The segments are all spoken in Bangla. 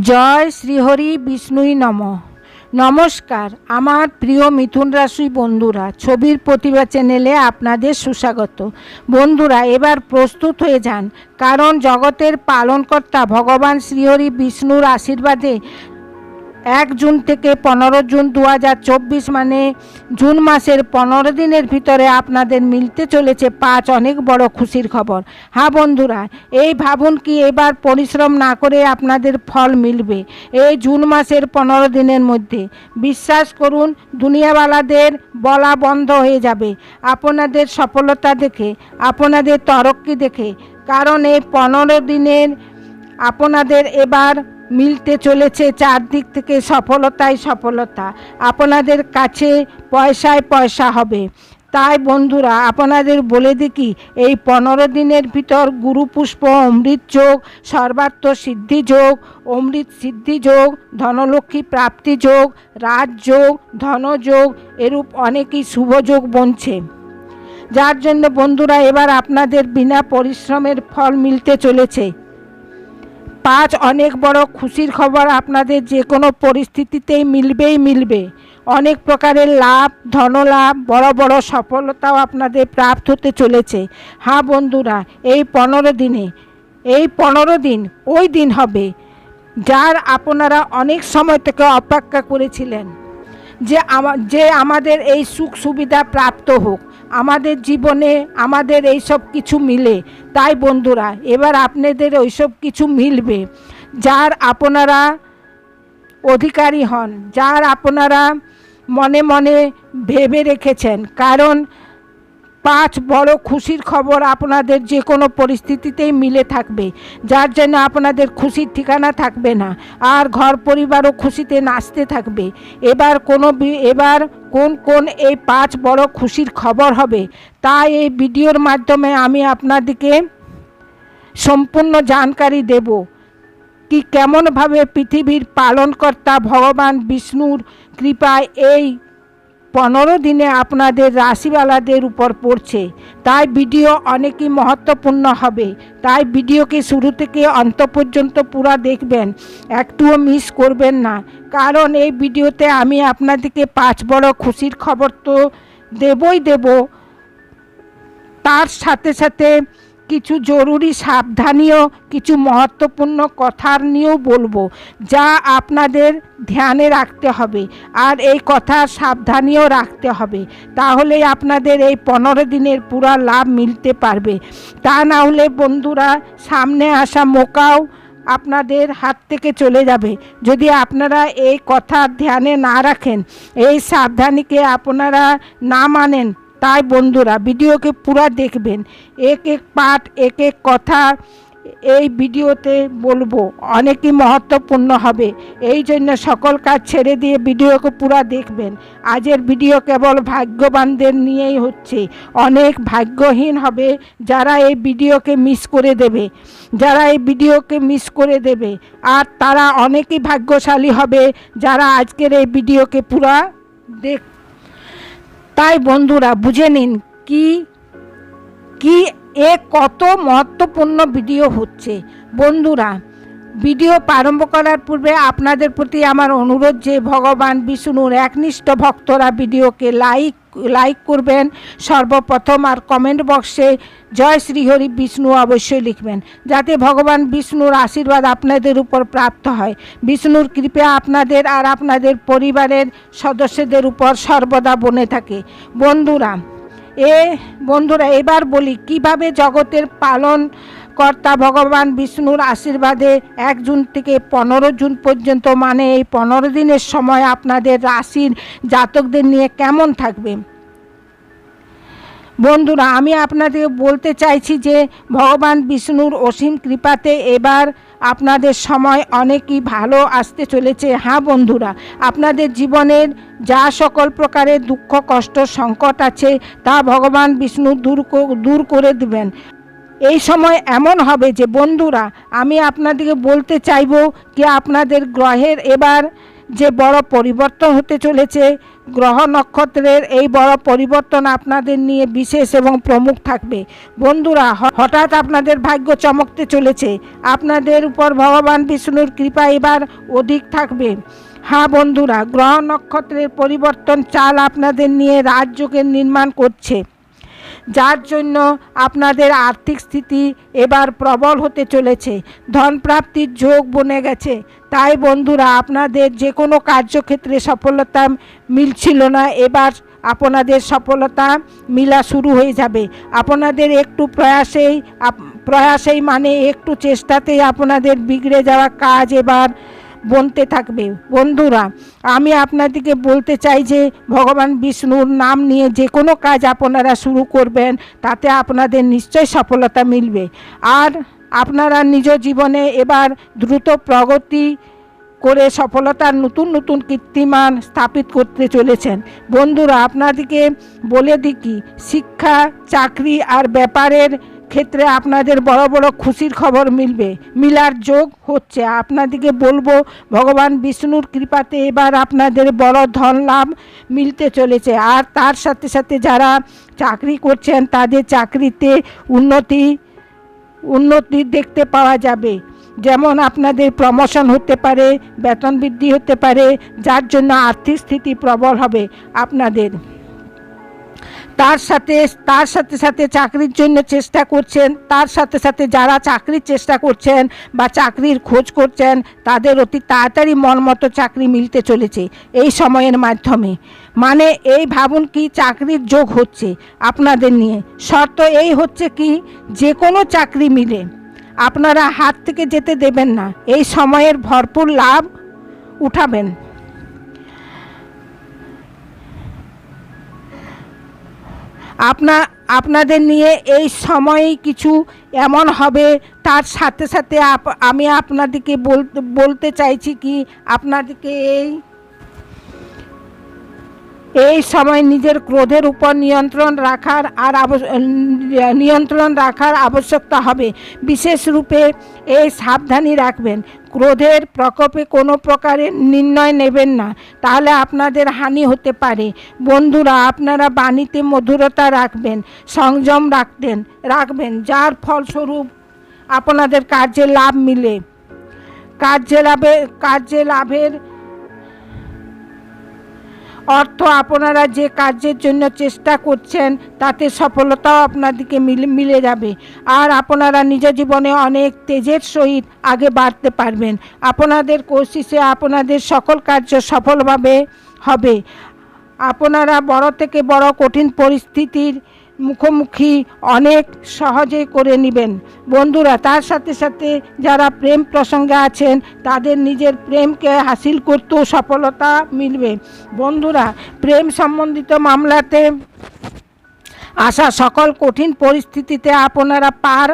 জয় শ্রীহরি বিষ্ণুই নম। নমস্কার, আমার প্রিয় মিথুন রাশি বন্ধুরা, ছবির প্রতিভা চ্যানেলে আপনাদের সুস্বাগত। বন্ধুরা, এবার প্রস্তুত হয়ে যান, কারণ জগতের পালনকর্তা ভগবান শ্রীহরি বিষ্ণুর আশীর্বাদে এক জুন থেকে পনেরো জুন দু হাজার চব্বিশ মানে জুন মাসের পনেরো দিনের ভিতরে আপনাদের মিলতে চলেছে পাঁচ অনেক বড় খুশির খবর। হ্যাঁ বন্ধুরা, এই ভাবুন কি এবার পরিশ্রম না করে আপনাদের ফল মিলবে এই জুন মাসের পনেরো দিনের মধ্যে। বিশ্বাস করুন, দুনিয়াওয়ালাদের বলা বন্ধ হয়ে যাবে। আপনাদের সফলতা দেখে, আপনাদের তরক্কি দেখে, কারণ এই পনেরো দিনের আপনাদের এবার মিলতে চলেছে চারদিক থেকে সফলতায় সফলতা। আপনাদের কাছে পয়সায় পয়সা হবে। তাই বন্ধুরা, আপনাদের বলে দেখি, এই পনেরো দিনের ভিতর গুরুপুষ্প, অমৃত যোগ, সর্বার্থ সিদ্ধি যোগ, অমৃত সিদ্ধি যোগ, ধনলক্ষ্মী প্রাপ্তি যোগ রাজযোগ ধনযোগ এরূপ অনেকই শুভযোগ বনছে। যার জন্য বন্ধুরা, এবার আপনাদের বিনা পরিশ্রমের ফল মিলতে চলেছে। পাঁচ অনেক বড় খুশির খবর আপনাদের যে কোনো পরিস্থিতিতেই মিলবেই মিলবে। অনেক প্রকারের লাভ, ধনলাভ, বড় বড় সফলতাও আপনাদের প্রাপ্ত হতে চলেছে। হ্যাঁ বন্ধুরা, এই পনেরো দিনে, এই পনেরো দিন, ওই দিন হবে যার আপনারা অনেক সময় থেকে অপেক্ষা করেছিলেন। যে যে আমাদের এই সুখ সুবিধা প্রাপ্ত হোক। আমাদের জীবনে আমাদের এই সব কিছু মিলে। তাই বন্ধুরা, এবার আপনাদের ওই সব কিছু মিলবে। যার আপনারা অধিকারী হন, যার আপনারা মনে মনে ভেবে রেখেছেন, কারণ পাঁচ বড় খুশির খবর আপনাদের যে কোনো পরিস্থিতিতেই মিলে থাকবে। যার জন্য আপনাদের খুশির ঠিকানা থাকবে না, আর ঘর পরিবারও খুশিতে নাচতে থাকবে। এবার কোনো এবার কোন কোন এই পাঁচ বড় খুশির খবর হবে তাই এই ভিডিওর মাধ্যমে আমি আপনাদেরকে সম্পূর্ণ জানকারি দেব। কি কেমনভাবে পৃথিবীর পালনকর্তা ভগবান বিষ্ণুর কৃপায় এই পনেরো দিনে আপনাদের রাশিওয়ালাদের উপর পড়ছে। তাই ভিডিও অনেকই মহত্বপূর্ণ হবে। তাই ভিডিওকে শুরু থেকে অন্ত পর্যন্ত পুরা দেখবেন। একটুও মিস করবেন না। কারণ এই ভিডিওতে আমি আপনাদেরকে পাঁচ বড় খুশির খবর তো দেবই দেব। তার সাথে সাথে কিছু জরুরি, সাবধানীয়, কিছু মহত্বপূর্ণ কথার নিয়েও বলব, যা আপনাদের ধ্যানে রাখতে হবে। আর এই কথা সাবধানীয় রাখতে হবে। তাহলেই আপনাদের এই পনেরো দিনের পুরা লাভ মিলতে পারবে। তা না হলে বন্ধুরা, সামনে আসা মোকাও আপনাদের হাত থেকে চলে যাবে। যদি আপনারা এই কথা ধ্যানে না রাখেন, এই সাবধানীকে আপনারা না মানেন তাই বন্ধুরা ভিডিওকে পুরা দেখবেন। এক এক পাঠ, এক এক কথা এই ভিডিওতে বলব। অনেকই মহত্বপূর্ণ হবে। এই জন্য সকল কাজ ছেড়ে দিয়ে ভিডিওকে পুরা দেখবেন। আজের ভিডিও কেবল ভাগ্যবানদের নিয়েই হচ্ছে। অনেক ভাগ্যহীন হবে যারা এই ভিডিওকে মিস করে দেবে। যারা এই ভিডিওকে মিস করে দেবে। আর তারা অনেকই ভাগ্যশালী হবে যারা আজকের এই ভিডিওকে পুরা দেখ তাই বন্ধুরা বুঝে নিন কি কি এ কত মহত্বপূর্ণ ভিডিও হচ্ছে। বন্ধুরা ভিডিও প্রারম্ভ করার পূর্বে আপনাদের প্রতি আমার অনুরোধ যে ভগবান বিষ্ণুর একনিষ্ঠ ভক্তরা ভিডিওকে লাইক লাইক করবেন। সর্বপ্রথম আর কমেন্ট বক্সে জয় শ্রীহরি বিষ্ণু অবশ্যই লিখবেন, যাতে ভগবান বিষ্ণুর আশীর্বাদ আপনাদের উপর প্রাপ্ত হয়। বিষ্ণুর কৃপা আপনাদের আর আপনাদের পরিবারের সদস্যদের উপর সর্বদা বনে থাকে। বন্ধুরা, এ বন্ধুরা, এবার বলি কীভাবে জগতের পালন কর্তা ভগবান বিষ্ণুর আশীর্বাদে এক জুন থেকে পনেরো জুন পর্যন্ত মানে এই পনেরো দিনের সময় আপনাদের রাশির জাতকদের নিয়ে কেমন থাকবে? বন্ধুরা, আমি আপনাদের বলতে চাইছি যে ভগবান বিষ্ণুর অসীম কৃপাতে এবার আপনাদের সময় অনেকই ভালো আসতে চলেছে। হ্যাঁ বন্ধুরা, আপনাদের জীবনের যা সকল প্রকারের দুঃখ, কষ্ট, সংকট আছে তা ভগবান বিষ্ণু দূর দূর করে দেবেন। এই সময় এমন হবে যে, বন্ধুরা, আমি আপনাদেরকে বলতে চাইব কি আপনাদের গ্রহের এবার যে বড় পরিবর্তন হতে চলেছে, গ্রহ নক্ষত্রের এই বড় পরিবর্তন আপনাদের নিয়ে বিশেষ এবং প্রমুখ থাকবে। বন্ধুরা হঠাৎ আপনাদের ভাগ্য চমকতে চলেছে। আপনাদের উপর ভগবান বিষ্ণুর কৃপা এবার অধিক থাকবে। হ্যাঁ বন্ধুরা, গ্রহ নক্ষত্রের পরিবর্তন চাল আপনাদের নিয়ে রাজযোগের নির্মাণ করছে। যার জন্য আপনাদের আর্থিক স্থিতি এবার প্রবল হতে চলেছে। ধন প্রাপ্তির যোগ বনে গেছে। তাই বন্ধুরা, আপনাদের যে কোনো কার্যক্ষেত্রে সফলতা মিলছিল না। এবার আপনাদের সফলতা মিলা শুরু হয়ে যাবে। আপনাদের একটু প্রয়াসেই প্রয়াসেই মানে একটু চেষ্টাতেই আপনাদের বিগড়ে যাওয়া কাজ এবার বনতে থাকবে। বন্ধুরা, আমি আপনাদেরকে বলতে চাই যে, ভগবান বিষ্ণুর নাম নিয়ে যে কোনো কাজ আপনারা শুরু করবেন, তাতে আপনাদের নিশ্চয় সফলতা মিলবে। আর আপনারা নিজ জীবনে এবার দ্রুত প্রগতি করে সফলতার নতুন নতুন কীর্তিমান স্থাপিত করতে চলেছেন। বন্ধুরা, আপনাদেরকে বলে দিই কি, শিক্ষা, চাকরি আর ব্যাপারের ক্ষেত্রে আপনাদের বড় বড় খুশির খবর মিলবে। মিলার যোগ হচ্ছে। আপনাদেরকে বলব, ভগবান বিষ্ণুর কৃপাতে এবার আপনাদের বড় ধন লাভ মিলতে চলেছে। আর তার সাথে সাথে যারা চাকরি করছেন, তাদের চাকরিতে উন্নতি উন্নতি দেখতে পাওয়া যাবে। যেমন আপনাদের প্রমোশন হতে পারে, বেতন বৃদ্ধি হতে পারে, যার জন্য আর্থিক স্থিতি প্রবল হবে আপনাদের। তার সাথে তার সাথে সাথে চাকরির জন্য চেষ্টা করছেন, তার সাথে সাথে যারা চাকরির চেষ্টা করছেন বা চাকরির খোঁজ করছেন, তাদের অতি তাড়াতাড়ি মন মতো চাকরি মিলতে চলেছে এই সময়ের মাধ্যমে। মানে এই ভাবুন কি চাকরির যোগ হচ্ছে আপনাদের নিয়ে। শর্ত এই হচ্ছে কি যে কোনো চাকরি মিলে। আপনারা হাত থেকে যেতে দেবেন না। এই সময়ের ভরপুর লাভ উঠাবেন। আপনা, আপনাদের নিয়ে এই সময়ে কিছু এমন হবে, তার সাথে সাথে আমি আপনাদেরকে বলতে বলতে চাইছি কি আপনাদেরকে এই এই সময় নিজের ক্রোধের উপর নিয়ন্ত্রণ রাখার আর নিয়ন্ত্রণ রাখার আবশ্যকতা হবে। বিশেষ রূপে এই সাবধানী রাখবেন। ক্রোধের প্রকোপে কোনো প্রকারের নির্ণয় নেবেন না। তাহলে আপনাদের হানি হতে পারে। বন্ধুরা, আপনারা বাণীতে মধুরতা রাখবেন, সংযম রাখতেন, রাখবেন, যার ফলস্বরূপ আপনাদের কার্যে লাভ মিলে। কার্যে লাভে, কার্যে লাভের অর্থ আপনারা যে কাজের জন্য চেষ্টা করছেন, তাতে সফলতাও আপনাদেরকে মিলে যাবে। আর আপনারা নিজ জীবনে অনেক তেজের সহিত আগে বাড়তে পারবেন। আপনাদের কোশিসে আপনাদের সকল কার্য সফলভাবে হবে। আপনারা বড় থেকে বড় কঠিন পরিস্থিতির মুখোমুখি অনেক সহজে করে নেবেন। বন্ধুরা, তার সাথে সাথে যারা প্রেম প্রসঙ্গে আছেন, তাদের নিজের প্রেমকে হাসিল করতেও সফলতা মিলবে। বন্ধুরা, প্রেম সম্বন্ধিত মামলাতে আসা সকল কঠিন পরিস্থিতিতে আপনারা পার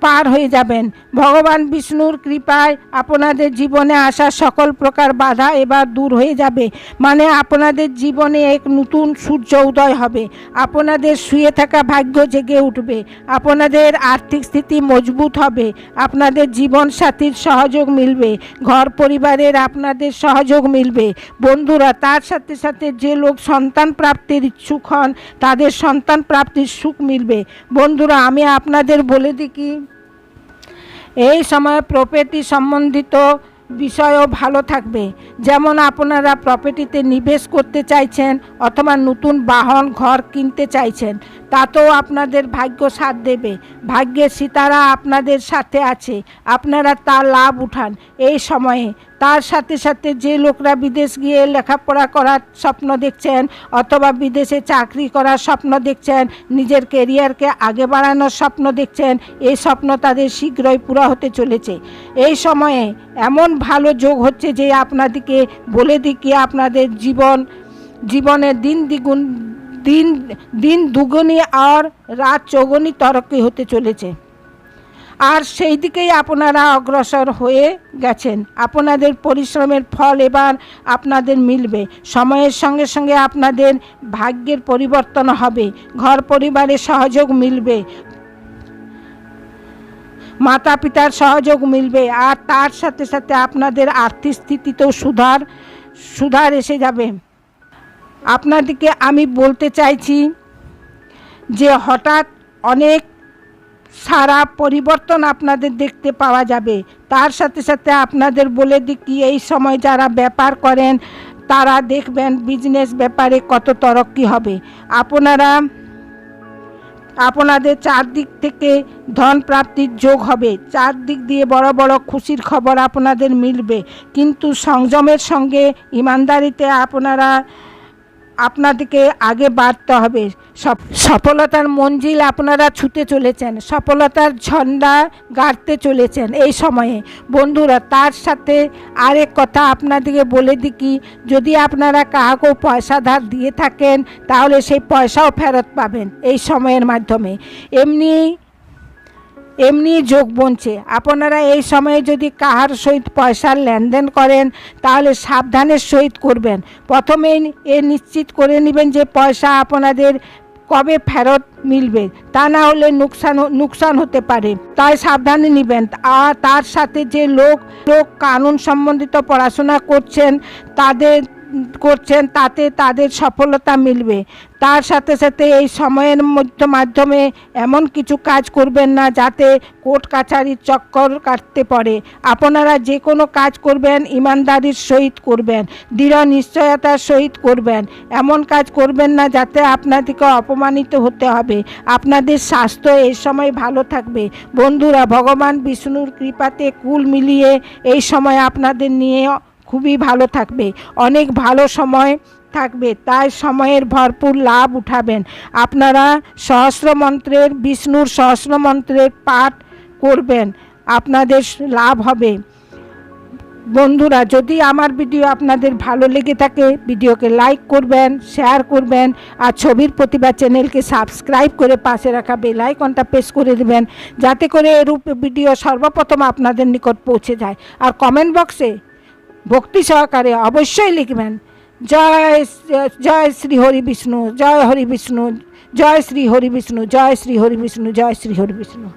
পার হয়ে যাবেন। ভগবান বিষ্ণুর কৃপায় আপনাদের জীবনে আসা সকল প্রকার বাধা এবার দূর হয়ে যাবে। মানে আপনাদের জীবনে এক নতুন সূর্য উদয় হবে। আপনাদের শুয়ে থাকা ভাগ্য জেগে উঠবে। আপনাদের আর্থিক স্থিতি মজবুত হবে। আপনাদের জীবন সাথীর সহযোগ মিলবে। ঘর পরিবারের আপনাদের সহযোগ মিলবে। বন্ধুরা, তার সাথে সাথে যে লোক সন্তান প্রাপ্তির ইচ্ছুক হন, তাদের সন্তান প্রাপ্তির সুখ মিলবে। বন্ধুরা, আমি আপনাদের বলে দিই কি এই সময় প্রপার্টি সম্বন্ধিত বিষয়ও ভালো থাকবে। যেমন আপনারা প্রপার্টিতে নিবেশ করতে চাইছেন অথবা নতুন বাহন, ঘর কিনতে চাইছেন, তাতেও আপনাদের ভাগ্য সাথ দেবে। ভাগ্যের সিতারা আপনাদের সাথে আছে। আপনারা তার লাভ উঠান। এই সময়ে তার সাথে সাথে যে লোকরা বিদেশ গিয়ে লেখাপড়া করার স্বপ্ন দেখছেন অথবা বিদেশে চাকরি করার স্বপ্ন দেখছেন, নিজের কেরিয়ারকে আগে বাড়ানোর স্বপ্ন দেখছেন, এই স্বপ্ন তাদের শীঘ্রই পুরা হতে চলেছে। এই সময়ে এমন ভালো যোগ হচ্ছে যে আপনাদেরকে বলে দিই কি আপনাদের জীবন জীবনের দিন দ্বিগুণ, দিন দিন দুগুনি আর রাত চৌগুনি তরক্কি হতে চলেছে। আর সেই দিকেই আপনারা অগ্রসর হয়ে গেছেন। আপনাদের পরিশ্রমের ফল এবার আপনাদের মিলবে। সময়ের সঙ্গে সঙ্গে আপনাদের ভাগ্যের পরিবর্তন হবে। ঘর পরিবারের সহযোগ মিলবে। মাতা পিতার সহযোগ মিলবে। আর তার সাথে সাথে আপনাদের আর্থিক স্থিতিতেও সুধার সুধার এসে যাবে। আপনাদেরকে আমি বলতে চাইছি যে হঠাৎ অনেক সারা পরিবর্তন আপনাদের দেখতে পাওয়া যাবে। তার সাথে সাথে আপনাদের বলে দিকি এই সময় যারা ব্যাপার করেন, তারা দেখবেন বিজনেস ব্যাপারে কত তরক্কি হবে। আপনারা, আপনাদের চারদিক থেকে ধন প্রাপ্তির যোগ হবে। চারদিক দিয়ে বড় বড় খুশির খবর আপনাদের মিলবে। কিন্তু সংযমের সঙ্গে ইমানদারিতে আপনারা আপনাদেরকে আগে বাড়তে হবে। সফ- সফলতার মঞ্জিল আপনারা ছুটে চলেছেন। সফলতার ঝন্ডা গাড়তে চলেছেন এই সময়ে। বন্ধুরা, তার সাথে আরেক কথা আপনাদেরকে বলে দিই কি যদি আপনারা কাহাকেও পয়সা ধার দিয়ে থাকেন, তাহলে সেই পয়সাও ফেরত পাবেন এই সময়ের মাধ্যমে। এমনি এমনি যোগ বনছে আপনারা এই সময়ে যদি কাহার সহিত পয়সার লেনদেন করেন, তাহলে সাবধানের সহিত করবেন। প্রথমেই এ নিশ্চিত করে নেবেন যে পয়সা আপনাদের কবে ফেরত মিলবে। তা না হলে নুকসান নুকসান হতে পারে। তাই সাবধানে নেবেন। আর তার সাথে যে লোক লোক কানুন সম্বন্ধিত পড়াশোনা করছেন, তাদের করছেন, তাতে তাদের সফলতা মিলবে। তার সাথে সাথে এই সময়ের মধ্যে, মাধ্যমে এমন কিছু কাজ করবেন না, যাতে কোর্ট কাছারির চক্কর কাটতে পারে। আপনারা যে কোনো কাজ করবেন, ইমানদারির সহিত করবেন, দৃঢ় নিশ্চয়তার সহিত করবেন। এমন কাজ করবেন না, যাতে আপনাদেরকে অপমানিত হতে হবে। আপনাদের স্বাস্থ্য এই সময় ভালো থাকবে। বন্ধুরা, ভগবান বিষ্ণুর কৃপাতে কুল মিলিয়ে এই সময় আপনাদের নিয়ে খুবই ভালো থাকবে। অনেক ভালো সময় থাকবে। তাই সময়ের ভরপুর লাভ উঠাবেন। আপনারা সহস্র মন্ত্রের, বিষ্ণুর সহস্র মন্ত্রের পাঠ করবেন। আপনাদের লাভ হবে। বন্ধুরা, যদি আমার ভিডিও আপনাদের ভালো লেগে থাকে, ভিডিওকে লাইক করবেন, শেয়ার করবেন, আর ছবির প্রতিভা চ্যানেলকে সাবস্ক্রাইব করে পাশে রাখা বেল আইকনটা প্রেস করে দেবেন, যাতে করে এরূপ ভিডিও সর্বপ্রথম আপনাদের নিকট পৌঁছে যায়। আর কমেন্ট বক্সে ভক্তি সহকারে অবশ্যই লিখবেন। জয় জয় শ্রী হরি বিষ্ণু, জয় হরি বিষ্ণু, জয় শ্রী হরি বিষ্ণু, জয় শ্রী হরি বিষ্ণু, জয় শ্রী হরি বিষ্ণু।